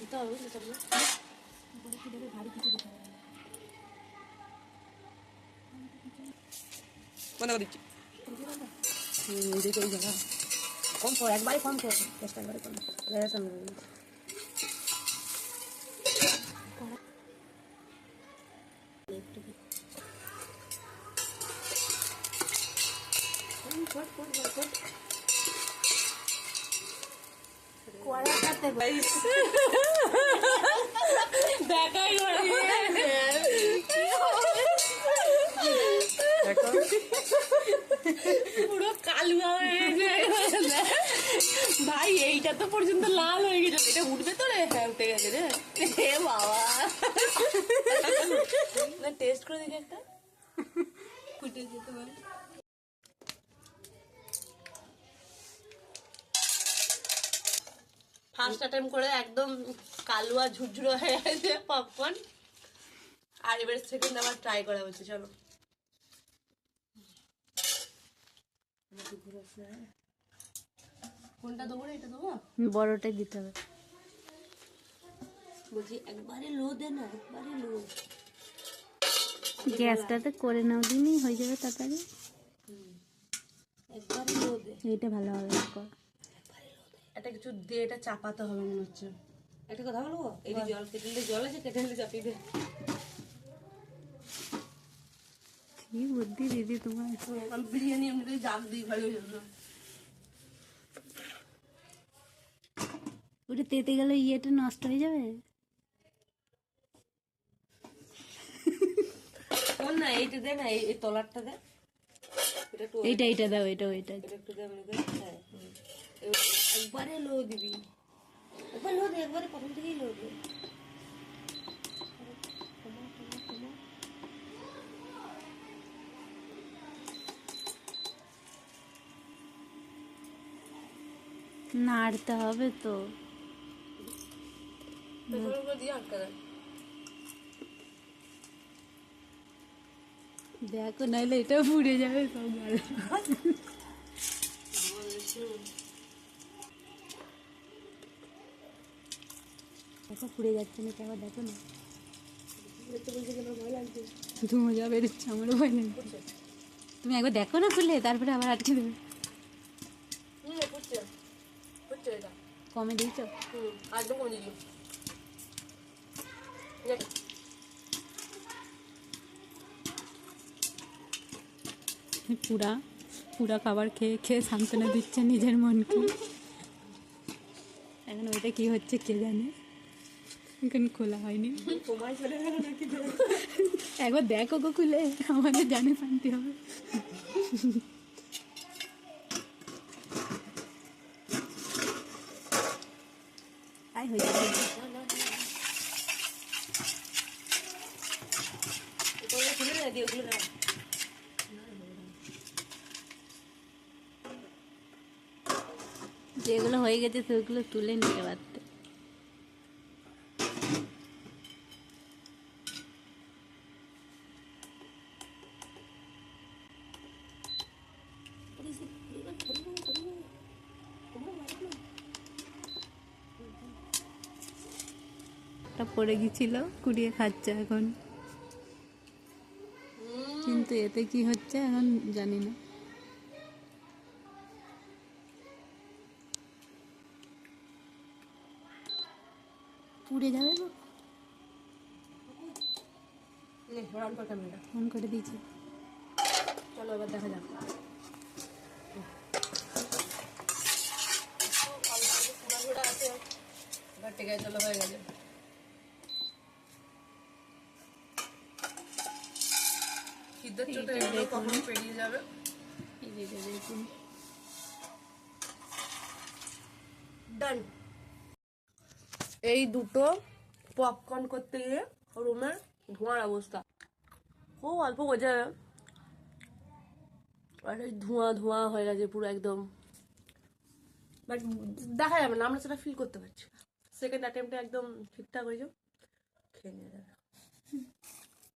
দিতে হবে বুঝলে সবগুলো ভারী কিছু দিতে হবে। বন্ধ করে দিচ্ছি কম কর একবারে কম কর চেষ্টা করে কম দেখাই পুরো কালুয়া হয়ে ভাই এইটা তো পর্যন্ত লাল হয়ে গেছে এটা উঠবে তো রে হ্যাঁ উঠে গেছে রে হে বাবা টেস্ট করে দেখি একটা ফুটে যেতে পারে ফার্স্ট অ্যাটেম্প করে একদম কালুয়া ঝুরঝুরো হয়ে গেছে পপকর্ন আর এবার সেকেন্ড আবার ট্রাই করা হচ্ছে চলো। কোনটা দেবো এটা দেবো? বড়টাই দিতে হবে। বলছি একবারে লো দে না একবারে লো গ্যাসটাতে করে নাও দিনই হয়ে যাবে তাড়াতাড়ি। একবারে লো দে এইটা ভালো হবে কর। এটা কিছু দিয়ে এটা চাপাতে হবে মনে হচ্ছে। একটা কথা বলব? এই যে জল কেটেলে জল আছে কেটেলে চাপিয়ে দে। কি বুদ্ধি দিদি তোমার? আমি বিরিয়ানি এমনিতেই জাগ দিই ভালো হয়ে যাবে ওটা তেতে গেলে ইয়েটা নষ্ট হয়ে যাবে? কোন না এইটা দে না এই তলারটা দে। এটা একটু এইটা এইটা দাও এটা ওইটা একটু হ্যাঁ একবারে লো দিবি। একবার লো দে একবারে প্রথম থেকেই লো দে। নাড়তে হবে তো। দিয়ে আটকা দেখো নাহলে এটা পুড়ে যাবে সব দেখো, পুড়ে যাচ্ছে না আবার, দেখো না। ধুমো যা বেরোচ্ছে আমারও লাগছে তুমি একবার দেখো না খুলে তারপরে আবার আটকে দেবে। কমে দিয়েছ? পুরা পুরা খাবার খেয়ে খেয়ে সান্ত্বনা দিচ্ছে নিজের মনকে। এখন ওইটা কি হচ্ছে কে জানে? এখন খোলা হয়নি। একবার দেখো গো খুলে আমাদের জানে শান্তি হবে দিয়ে ওগুলো না যেগুলো হয়ে গেছে সেগুলো তুলে নিতে পারতে। পড়ে গেছিল, কুড়িয়ে খাচ্ছে এখন। কিন্তু এতে কি হচ্ছে এখন জানি না। পুড়ে যাবে নে? ফোন করে দিয়েছি। চলো এবার দেখা যাক। এবার চলো হয়ে গেছে। সিদ্ধের চোটে এগুলো কখনো পেরিয়ে যাবে? ডান এই দুটো পপকর্ন করতে গিয়ে রুমের ধোঁয়ার অবস্থা। খুব অল্প বোঝা। আর ধোঁয়া ধোঁয়া হয়ে গেছে পুরো একদম। বাট দেখা যাবে না, আমরা সেটা ফিল করতে পারছি সেকেন্ড অ্যাটেম্পটে একদম ঠিকঠাক হয়ে হয়েছে। খেয়ে নিয়ে যাবে।